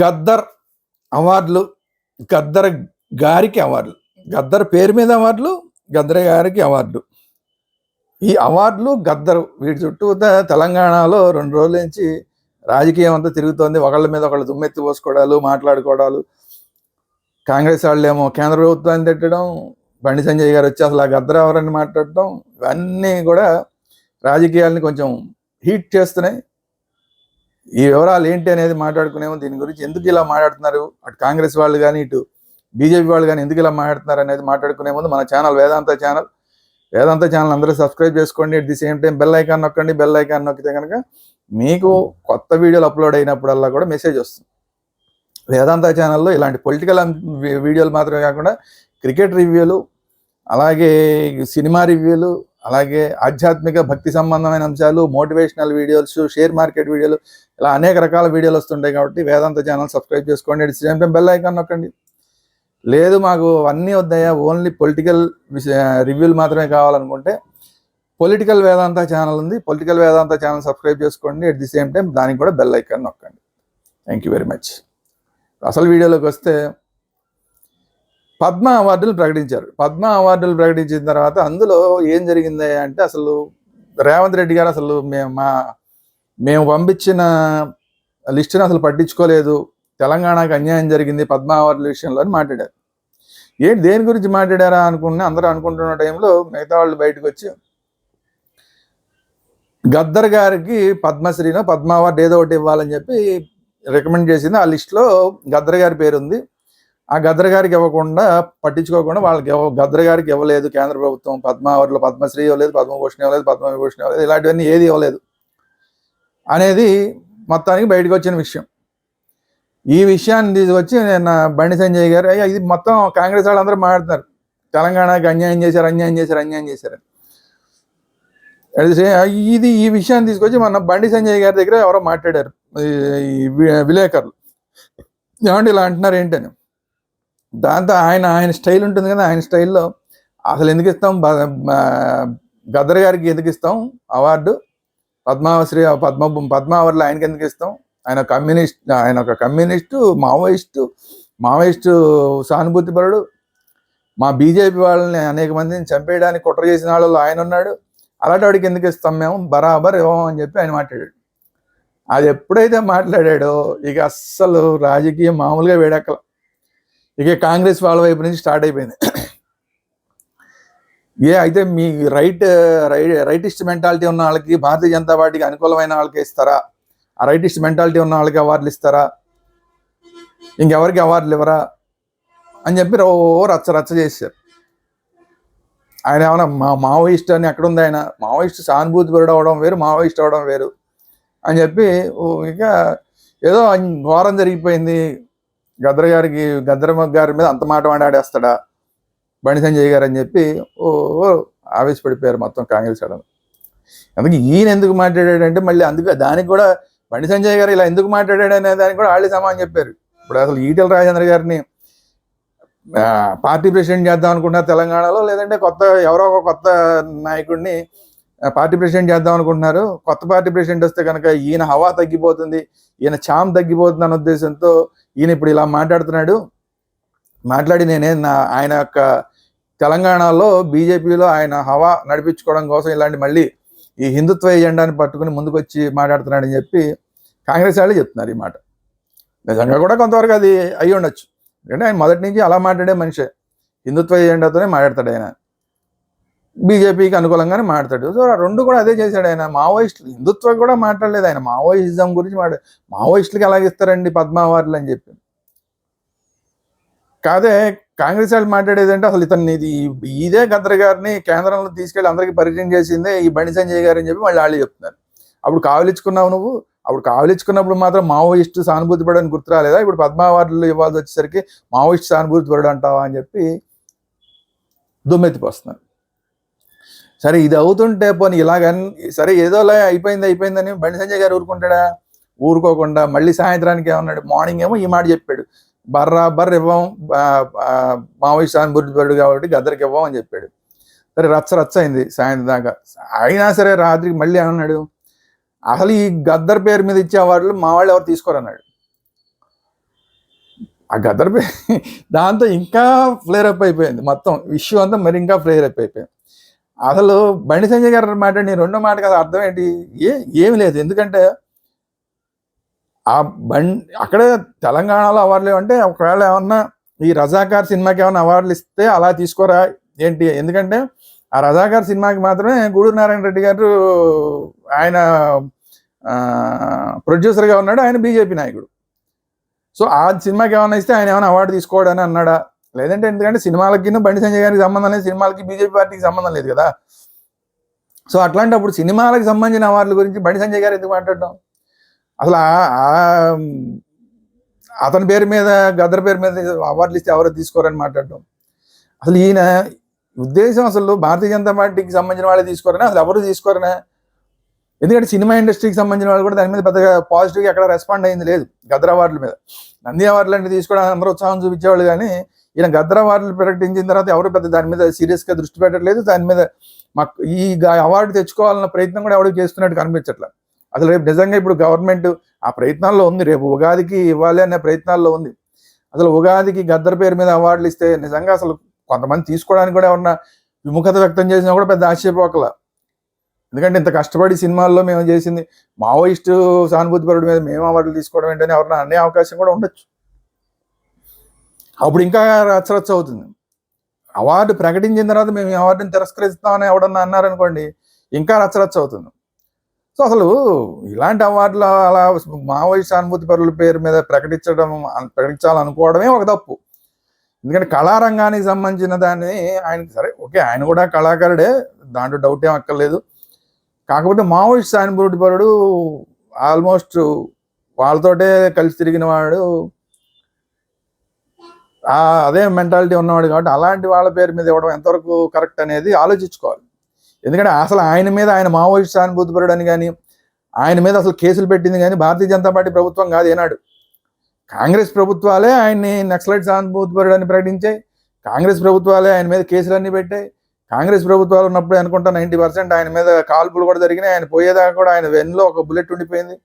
గద్దర్ అవార్డులు గద్దర్ గారికి అవార్డులు. గద్దర్ పేరు మీద అవార్డులు గద్దర్ గారికి అవార్డులు. ఈ అవార్డులు గద్దరు వీటి చుట్టూ తెలంగాణలో రెండు రోజుల నుంచి రాజకీయం అంతా తిరుగుతోంది. ఒకళ్ళ మీద ఒకళ్ళు దుమ్మెత్తి పోసుకోవడాలు మాట్లాడుకోవడాలు. కాంగ్రెస్ వాళ్ళు ఏమో కేంద్ర ప్రభుత్వాన్ని తిట్టడం బండి సంజయ్ గారు వచ్చి అసలు ఆ గద్దర్ ఎవరని మాట్లాడటం ఇవన్నీ కూడా రాజకీయాల్ని కొంచెం హీట్ చేస్తున్నాయి. ఈ వివరాలు ఏంటి అనేది మాట్లాడుకునేమో దీని గురించి ఎందుకు ఇలా మాట్లాడుతున్నారు? అటు కాంగ్రెస్ వాళ్ళు కానీ ఇటు బీజేపీ వాళ్ళు కానీ ఎందుకు ఇలా మాట్లాడుతున్నారు అనేది మాట్లాడుకునే ముందు మన channel Vedanta channel Vedanta channel అందరూ సబ్స్క్రైబ్ చేసుకోండి. At the same time bell icon నొక్కండి. బెల్ ఐకాన్ నొక్కితే కనుక మీకు కొత్త వీడియోలు అప్లోడ్ అయినప్పుడల్లా కూడా మెసేజ్ వస్తుంది. వేదాంత ఛానల్లో ఇలాంటి పొలిటికల్ వీడియోలు మాత్రమే కాకుండా క్రికెట్ రివ్యూలు అలాగే సినిమా రివ్యూలు అలాగే ఆధ్యాత్మిక భక్తి సంబంధమైన అంశాలు మోటివేషనల్ వీడియోస్ షేర్ మార్కెట్ వీడియోలు ఇలా అనేక రకాల వీడియోలు వస్తుంటాయి కాబట్టి వేదాంత ఛానల్ సబ్స్క్రైబ్ చేసుకోండి. At same time bell icon నొక్కండి. లేదు మాకు అన్నీ వద్దయ్యా ఓన్లీ పొలిటికల్ రివ్యూలు మాత్రమే కావాలనుకుంటే పొలిటికల్ వేదాంత ఛానల్ ఉంది. పొలిటికల్ వేదాంత ఛానల్ సబ్స్క్రైబ్ చేసుకోండి. అట్ ది సేమ్ టైం దానికి కూడా బెల్ ఐకాన్ నొక్కండి. థ్యాంక్ యూ వెరీ మచ్ అసలు వీడియోలోకి వస్తే పద్మ అవార్డులు ప్రకటించారు. పద్మ అవార్డులు ప్రకటించిన తర్వాత అందులో ఏం జరిగింది అంటే అసలు రేవంత్ రెడ్డి గారు అసలు మేము మా మేము పంపించిన లిస్టును అసలు పట్టించుకోలేదు. తెలంగాణకు అన్యాయం జరిగింది పద్మ అవార్డుల విషయంలో అని మాట్లాడారు. ఏంటి దేని గురించి మాట్లాడారా అనుకున్న అందరూ అనుకుంటున్న టైంలో మిగతా వాళ్ళు బయటకు వచ్చి గద్దర్ గారికి పద్మశ్రీనో పద్మ అవార్డు ఏదో ఒకటి ఇవ్వాలని చెప్పి రికమెండ్ చేసింది. ఆ లిస్టులో గద్దర్ గారి పేరు ఉంది ఆ గద్దర్ గారికి ఇవ్వకుండా పట్టించుకోకుండా వాళ్ళకి ఇవ్వ గద్దర్ గారికి ఇవ్వలేదు కేంద్ర ప్రభుత్వం పద్మ పద్మశ్రీ ఇవ్వలేదు పద్మభూషణ్ ఇవ్వలేదు పద్మవిభూషణ్ ఇవ్వలేదు ఇలాంటివన్నీ ఏది ఇవ్వలేదు. అనేది మొత్తానికి బయటకు వచ్చిన విషయం. ఈ విషయాన్ని తీసుకొచ్చి నేను బండి సంజయ్ గారు "అయ్యా, ఇది మొత్తం కాంగ్రెస్ వాళ్ళందరూ మాట్లాడుతున్నారు. తెలంగాణకి అన్యాయం చేశారు అన్యాయం చేశారు అన్యాయం చేశారు. ఇది ఈ విషయాన్ని తీసుకొచ్చి మన బండి సంజయ్ గారి దగ్గర ఎవరో మాట్లాడారు ఈ విలేకరులు. ఏమంటే ఇలా అంటున్నారు ఏంటని? దాంతో ఆయన ఆయన స్టైల్ ఉంటుంది కదా ఆయన స్టైల్లో అసలు ఎందుకు ఇస్తాం? బ- గద్దర్ గారికి ఎందుకు ఇస్తాం? అవార్డు. పద్మావశ్రీ పద్మ పద్మ అవార్డులు ఆయనకి ఎందుకు ఇస్తాం? ఆయన కమ్యూనిస్ట్ ఆయన ఒక కమ్యూనిస్టు మావోయిస్టు మావోయిస్టు సానుభూతిపరుడు మా బీజేపీ వాళ్ళని అనేక మందిని చంపేయడానికి కుట్ర చేసిన వాళ్ళు ఆయన ఉన్నాడు. అలాంటి వాడికి ఎందుకు ఇస్తాం మేము? బరాబర్ ఇవ్వం అని చెప్పి ఆయన మాట్లాడాడు. అది ఎప్పుడైతే మాట్లాడాడో ఇక అస్సలు రాజకీయం మామూలుగా వేడెక్కల. ఇక కాంగ్రెస్ వాళ్ళ వైపు నుంచి స్టార్ట్ అయిపోయింది. ఏ అయితే మీ రైట్ రైట్ రైటిస్ట్ మెంటాలిటీ ఉన్న వాళ్ళకి భారతీయ జనతా పార్టీకి అనుకూలమైన వాళ్ళకి ఇస్తారా? ఆ రైటిస్ట్ మెంటాలిటీ ఉన్న వాళ్ళకి అవార్డులు ఇస్తారా? ఇంకెవరికి అవార్డులు ఇవ్వరా? అని చెప్పి ఓ రచ్చ రచ్చ చేశారు. ఆయన ఏమైనా మా మావోయిస్ట్ అని ఎక్కడ ఉంది ఆయన? మావోయిస్ట్ సానుభూతి పరుడు అవడం వేరు మావోయిస్ట్ అవడం వేరు అని చెప్పి ఇక ఏదో ఘోరం జరిగిపోయింది. గద్ర గారికి గద్రమ్మ గారి మీద అంత మాట మాట్లాడేస్తాడా? బండి సంజయ్ గారు అని చెప్పి ఓ ఓ ఆవేశపడిపోయారు మొత్తం కాంగ్రెస్ వాళ్ళు అందుకే ఈయన ఎందుకు మాట్లాడాడంటే మళ్ళీ అందుకే దానికి కూడా బండి సంజయ్ గారు ఇలా ఎందుకు మాట్లాడాడు అనే దానికి కూడా వాళ్ళే సమానం చెప్పారు. ఇప్పుడు అసలు ఈటెల రాజేంద్ర గారిని పార్టీ ప్రెసిడెంట్ చేద్దాం అనుకుంటున్నారు తెలంగాణలో లేదంటే కొత్త ఎవరో ఒక కొత్త నాయకుడిని పార్టీ ప్రెసిడెంట్ చేద్దాం అనుకుంటున్నారు. కొత్త పార్టీ ప్రెసిడెంట్ వస్తే కనుక ఈయన హవా తగ్గిపోతుంది. ఈయన చామ్ తగ్గిపోతుంది అన్న ఉద్దేశంతో ఈయన ఇప్పుడు ఇలా మాట్లాడుతున్నాడు. మాట్లాడి నేనే నా ఆయన యొక్క తెలంగాణలో బీజేపీలో ఆయన హవా నడిపించుకోవడం కోసం ఇలాంటి మళ్ళీ ఈ హిందుత్వ ఎజెండాని పట్టుకుని ముందుకొచ్చి మాట్లాడుతున్నాడని చెప్పి కాంగ్రెస్ వాళ్ళే చెప్తున్నారు ఈ మాట. నిజంగా కూడా కొంతవరకు అది అయి ఉండొచ్చు ఎందుకంటే ఆయన మొదటి నుంచి అలా మాట్లాడే మనిషే. హిందుత్వ ఎజెండాతోనే మాట్లాడతాడు ఆయన. బీజేపీకి అనుకూలంగానే మాట్లాడు సో ఆ రెండు కూడా అదే చేశాడు ఆయన. మావోయిస్టులు హిందుత్వం కూడా మాట్లాడలేదు ఆయన. మావోయిజం గురించి మాట్లా మావోయిస్టులకి ఎలాగ ఇస్తారండి పద్మావార్లు అని చెప్పి. కాదే కాంగ్రెస్ వాళ్ళు మాట్లాడేది అంటే అసలు ఇతన్ని ఇది ఇదే గద్దర్ గారిని కేంద్రంలో తీసుకెళ్ళి అందరికీ పరిచయం చేసిందే ఈ బండి సంజయ్ గారు అని చెప్పి మళ్ళీ వాళ్ళు చెప్తున్నారు. అప్పుడు కావలిచ్చుకున్నావు నువ్వు? అప్పుడు కావలిచ్చుకున్నప్పుడు మాత్రం మావోయిస్ట్ సానుభూతి పడని గుర్తు రాలేదా? ఇప్పుడు పద్మావార్లు ఇవ్వాల్సి వచ్చేసరికి మావోయిస్ట్ సానుభూతి పడడం అంటావా అని చెప్పి దుమ్మెత్తిపోస్తున్నారు. సరే ఇది అవుతుంటే పోనీ ఇలాగ సరే ఏదోలా అయిపోయింది అయిపోయిందని బండి సంజయ్ గారు ఊరుకుంటాడా? ఊరుకోకుండా మళ్ళీ సాయంత్రానికి ఏమన్నాడు? మార్నింగ్ ఏమో ఈ మాట చెప్పాడు. బర్రా బర్ర ఇవ్వం బా- బా- మావోయిస్ట్ కాబట్టి గద్దరికి ఇవ్వం అని చెప్పాడు. సరే రచ్చ రచ్చ అయింది సాయంత్రం దాకా. అయినా సరే రాత్రికి మళ్ళీ ఏమన్నాడు? అసలు ఈ గద్దర్ పేరు మీద ఇచ్చే అవార్డులు మా వాళ్ళు ఎవరు తీసుకోరన్నాడు. ఆ గద్దర్ పేరు దాంతో ఇంకా ఫ్లేర్ అప్ అయిపోయింది మొత్తం. ఇష్యూ అంతా మరి ఇంకా ఫ్లేర్ అప్ అయిపోయింది. అసలు బండి సంజయ్ గారు మాట్లాడి రెండో మాట కదా అర్థం ఏంటి? ఏ ఏమి లేదు. ఎందుకంటే ఆ బండి అక్కడే తెలంగాణలో అవార్డులు అంటే ఒకవేళ ఏమన్నా ఈ రజాకార్ సినిమాకి ఏమైనా అవార్డులు ఇస్తే అలా తీసుకోరా? ఏంటి? ఎందుకంటే ఆ రజాకార్ సినిమాకి మాత్రమే గూడూరు నారాయణ రెడ్డి గారు ఆయన ప్రొడ్యూసర్గా ఉన్నాడు. ఆయన బీజేపీ నాయకుడు. సో ఆ సినిమాకి ఏమైనా ఇస్తే ఆయన ఏమైనా అవార్డు తీసుకోవడని అన్నాడా? లేదంటే ఎందుకంటే సినిమాలకి బండి సంజయ్ గారికి సంబంధం లేదు సినిమాలకి బీజేపీ పార్టీకి సంబంధం లేదు కదా. సో అట్లాంటప్పుడు సినిమాలకు సంబంధించిన అవార్డుల గురించి బండి సంజయ్ గారు ఎందుకు మాట్లాడడం? అసలు అతని పేరు మీద గద్దర్ పేరు మీద అవార్డులు ఇస్తే ఎవరు తీసుకోరని మాట్లాడడం. అసలు ఈయన ఉద్దేశం అసలు భారతీయ జనతా పార్టీకి సంబంధించిన వాళ్ళే తీసుకోరని అసలు ఎవరు తీసుకోరనే? ఎందుకంటే సినిమా ఇండస్ట్రీకి సంబంధించిన వాళ్ళు కూడా దాని మీద పెద్దగా పాజిటివ్గా ఎక్కడ రెస్పాండ్ అయింది లేదు గద్దర్ అవార్డుల మీద. నంది అవార్డులు అంటే తీసుకోవడానికి అందరూ ఉత్సాహం చూపించేవాళ్ళు కానీ ఈయన గద్దర్ అవార్డులు ప్రకటించిన తర్వాత ఎవరు పెద్ద దాని మీద సీరియస్గా దృష్టి పెట్టట్లేదు. దాని మీద మాకు ఈ అవార్డు తెచ్చుకోవాలన్న ప్రయత్నం కూడా ఎవరికి చేస్తున్నట్టు కనిపించట్లేదు అసలు రేపు నిజంగా ఇప్పుడు గవర్నమెంట్ ఆ ప్రయత్నాల్లో ఉంది. రేపు ఉగాదికి ఇవ్వాలి అనే ప్రయత్నాల్లో ఉంది. అసలు ఉగాదికి గద్దర్ పేరు మీద అవార్డులు ఇస్తే నిజంగా అసలు కొంతమంది తీసుకోవడానికి కూడా ఎవరన్నా విముఖత వ్యక్తం చేసినా కూడా పెద్ద ఆశ్చర్యపోకల ఎందుకంటే ఇంత కష్టపడి సినిమాల్లో మేము చేసింది మావోయిస్టు సానుభూతి పరుడు మీద మేము అవార్డులు తీసుకోవడం ఏంటని ఎవరన్నా అనే అవకాశం కూడా ఉండొచ్చు. అప్పుడు ఇంకా రచ్చరచ్చ అవుతుంది. అవార్డు ప్రకటించిన తర్వాత మేము ఈ అవార్డుని తిరస్కరిస్తామని ఎవడన్నా అన్నారనుకోండి ఇంకా రచ్చరచ్చ అవుతుంది. సో అసలు ఇలాంటి అవార్డులు అలా మావోయిస్ట్ సానుభూతి పరుల పేరు మీద ప్రకటించడం ప్రకటించాలనుకోవడమే ఒక తప్పు. ఎందుకంటే కళారంగానికి సంబంధించిన దాన్ని ఆయన సరే ఓకే ఆయన కూడా కళాకారుడే దాంట్లో డౌట్ ఏం అక్కర్లేదు. కాకపోతే మావోయిస్ట్ సానుభూతి పరుడు ఆల్మోస్ట్ వాళ్ళతోటే కలిసి తిరిగిన వాడు అదే మెంటాలిటీ ఉన్నవాడు కాబట్టి అలాంటి వాళ్ళ పేరు మీద ఇవ్వడం ఎంతవరకు కరెక్ట్ అనేది ఆలోచించుకోవాలి. ఎందుకంటే అసలు ఆయన మీద ఆయన మావోయిస్ట్ సానుభూతి పరుడు కానీ ఆయన మీద అసలు కేసులు పెట్టింది కానీ భారతీయ జనతా పార్టీ ప్రభుత్వం కాదు ఏనాడు. కాంగ్రెస్ ప్రభుత్వాలే ఆయన్ని నక్సలైట్ సానుభూతి ప్రకటించాయి కాంగ్రెస్ ప్రభుత్వాలే ఆయన మీద కేసులన్నీ పెట్టాయి. కాంగ్రెస్ ప్రభుత్వాలు ఉన్నప్పుడు అనుకుంటా నైంటీ పర్సెంట్ ఆయన మీద కాల్పులు కూడా జరిగినాయి. ఆయన పోయేదాకా కూడా ఆయన వెన్నులో ఒక బుల్లెట్ ఉండిపోయింది.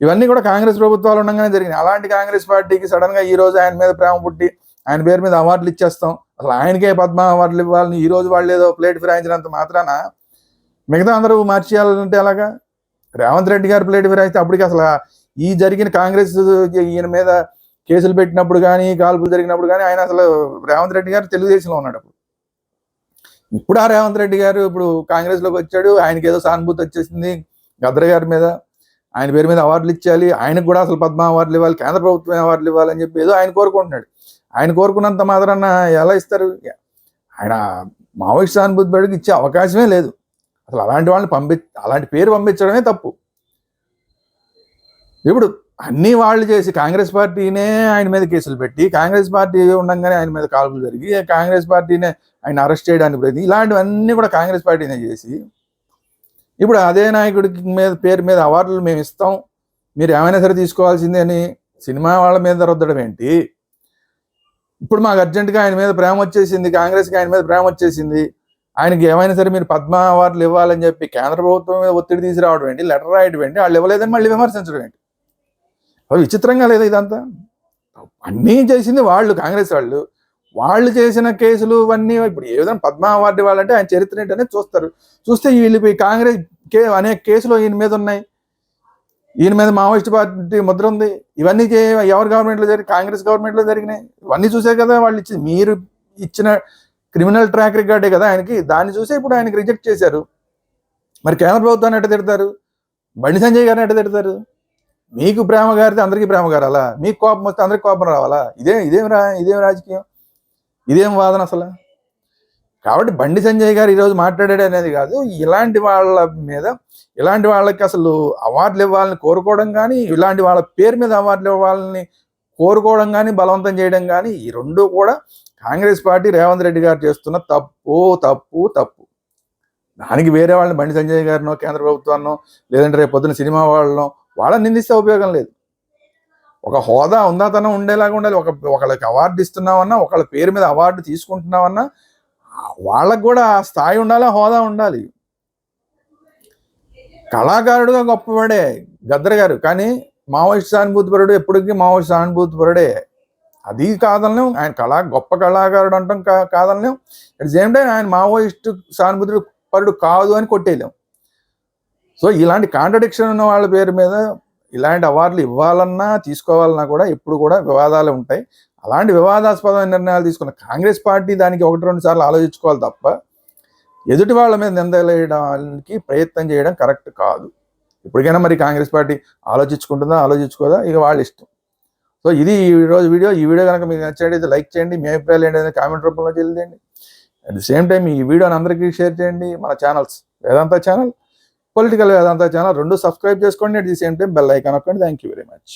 ఇవన్నీ కూడా కాంగ్రెస్ ప్రభుత్వాలు ఉండగానే జరిగినాయి. అలాంటి కాంగ్రెస్ పార్టీకి సడన్గా ఈ రోజు ఆయన మీద ప్రేమ పుట్టి ఆయన పేరు మీద అవార్డులు ఇచ్చేస్తాం. అసలు ఆయనకే పద్మ అవార్డులు ఇవ్వాలని ఈ రోజు వాళ్ళు ఏదో ప్లేట్ ఫిరాయించినంత మాత్రాన మిగతా అందరూ మార్చేయాలంటే అలాగా రేవంత్ రెడ్డి గారు ప్లేట్ ఫిరాయిస్తే అప్పటికి అసలు ఈ జరిగిన కాంగ్రెస్ ఈయన మీద కేసులు పెట్టినప్పుడు కానీ కాల్పులు జరిగినప్పుడు కానీ ఆయన అసలు రేవంత్ రెడ్డి గారు తెలుగుదేశంలో ఉన్నాడు అప్పుడు. ఇప్పుడు ఆ రేవంత్ రెడ్డి గారు ఇప్పుడు కాంగ్రెస్లోకి వచ్చాడు. ఆయనకి ఏదో సానుభూతి వచ్చేసింది గద్ర గారి మీద. ఆయన పేరు మీద అవార్డులు ఇచ్చాలి ఆయనకు కూడా అసలు పద్మ అవార్డులు ఇవ్వాలి కేంద్ర ప్రభుత్వం అవార్డులు ఇవ్వాలని చెప్పి ఏదో ఆయన కోరుకుంటున్నాడు. ఆయన కోరుకున్నంత మాత్రాన ఎలా ఇస్తారు? ఆయన మావోయిస్ట్ సానుభూతి బడికి ఇచ్చే అవకాశమే లేదు. అసలు అలాంటి వాళ్ళని పంపి అలాంటి పేరు పంపించడమే తప్పు. ఇప్పుడు అన్ని వాళ్ళు చేసి కాంగ్రెస్ పార్టీనే ఆయన మీద కేసులు పెట్టి కాంగ్రెస్ పార్టీ ఉండగానే ఆయన మీద కాల్పులు జరిగి కాంగ్రెస్ పార్టీనే ఆయన అరెస్ట్ చేయడానికి ప్రయత్నం ఇలాంటివన్నీ కూడా కాంగ్రెస్ పార్టీనే చేసి ఇప్పుడు అదే నాయకుడి మీద పేరు మీద అవార్డులు మేము ఇస్తాం. మీరు ఏమైనా సరే తీసుకోవాల్సిందే అని సినిమా వాళ్ళ మీద రుద్దడం ఏంటి? ఇప్పుడు మాకు అర్జెంటుగా ఆయన మీద ప్రేమ వచ్చేసింది కాంగ్రెస్కి ఆయన మీద ప్రేమ వచ్చేసింది. ఆయనకి ఏమైనా సరే మీరు పద్మ అవార్డులు ఇవ్వాలని చెప్పి కేంద్ర ప్రభుత్వం మీద ఒత్తిడి తీసుకురావడం ఏంటి? లెటర్ రాయడం ఏంటి? వాళ్ళు ఇవ్వలేదని మళ్ళీ విమర్శించడం ఏంటి? అవి విచిత్రంగా లేదా ఇదంతా? అన్నీ చేసింది వాళ్ళు కాంగ్రెస్ వాళ్ళు. వాళ్ళు చేసిన కేసులు ఇవన్నీ ఇప్పుడు ఏదైనా పద్మా పద్మ అవార్డు వాళ్ళంటే ఆయన చరిత్ర ఏంటనే చూస్తారు. చూస్తే వీళ్ళు ఈ కాంగ్రెస్ కే అనేక కేసులు ఈయన మీద ఉన్నాయి. ఈయన మీద మావోయిస్ట్ పార్టీ ముద్ర ఉంది. ఇవన్నీ చే ఎవరి గవర్నమెంట్లో జరిగి కాంగ్రెస్ గవర్నమెంట్లో జరిగినాయి. ఇవన్నీ చూసే కదా వాళ్ళు ఇచ్చి మీరు ఇచ్చిన క్రిమినల్ ట్రాక్ రికార్డే కదా ఆయనకి. దాన్ని చూసి ఇప్పుడు ఆయనకి రిజెక్ట్ చేశారు. మరి కేంద్ర ప్రభుత్వాన్ని ఎట్ట తిడతారు? బండి సంజయ్ గారిని ఎట్ట తిడతారు? మీకు ప్రేమ గారితే అందరికీ ప్రేమ గారాలా? మీకు కోపం వస్తే అందరికి కోపం రావాలా? ఇదే ఇదేం రా ఇదేం రాజకీయం? ఇదేం వాదన అసలు? కాబట్టి బండి సంజయ్ గారు ఈరోజు మాట్లాడాడు అనేది కాదు ఇలాంటి వాళ్ళ మీద ఇలాంటి వాళ్ళకి అసలు అవార్డులు ఇవ్వాలని కోరుకోవడం కానీ ఇలాంటి వాళ్ళ పేరు మీద అవార్డులు ఇవ్వాలని కోరుకోవడం కానీ బలవంతం చేయడం కానీ ఈ రెండు కూడా కాంగ్రెస్ పార్టీ రేవంత్ రెడ్డి గారు చేస్తున్న తప్పు తప్పు తప్పు. దానికి వేరే వాళ్ళని బండి సంజయ్ గారినో కేంద్ర ప్రభుత్వాన్నో లేదంటే రేపు పొద్దున సినిమా వాళ్ళనో వాళ్ళని నిందిస్తే ఉపయోగం లేదు. ఒక హోదా ఉందాతనం ఉండేలాగా ఉండాలి. ఒక ఒకళ్ళకి అవార్డు ఇస్తున్నామన్నా ఒకళ్ళ పేరు మీద అవార్డు తీసుకుంటున్నామన్నా వాళ్ళకు కూడా ఆ స్థాయి ఉండాలి ఆ హోదా ఉండాలి. కళాకారుడుగా గొప్పవాడే గద్దర్ గారు కానీ మావోయిస్ట్ సానుభూతిపరుడు ఎప్పటికీ మావోయిస్ట్ సానుభూతిపరుడే అది కాదనలేం ఆయన కళా గొప్ప కళాకారుడు అంటాం కా కాదనలేం. అట్ సేమ్ టైం ఆయన మావోయిస్ట్ సానుభూతి పరుడు కాదు అని కొట్టేయలేం. సో ఇలాంటి కాంట్రడిక్షన్ ఉన్న వాళ్ళ పేరు మీద ఇలాంటి అవార్డులు ఇవ్వాలన్నా తీసుకోవాలన్నా కూడా ఎప్పుడు కూడా వివాదాలు ఉంటాయి. అలాంటి వివాదాస్పదమైన నిర్ణయాలు తీసుకున్న కాంగ్రెస్ పార్టీ దానికి ఒకటి రెండు సార్లు ఆలోచించుకోవాలి తప్ప ఎదుటి వాళ్ళ మీద నిందలేయడానికి ప్రయత్నం చేయడం కరెక్ట్ కాదు. ఇప్పటికైనా మరి కాంగ్రెస్ పార్టీ ఆలోచించుకుంటుందా ఆలోచించుకోదా? ఇక వాళ్ళ ఇష్టం. సో ఇది ఈ రోజు వీడియో. ఈ వీడియో కనుక మీకు నచ్చినట్టయితే లైక్ చేయండి మీ అభిప్రాయాలు ఏంటంటే కామెంట్ రూపంలో తెలియజేయండి. అట్ ది సేమ్ టైం ఈ వీడియోని అందరికీ షేర్ చేయండి. మన channels Vedanta channel. Political Vedanta channel రెండు సబ్స్క్రైబ్ చేసుకోండి. At the same time bell icon నొక్కండి. Thank you very much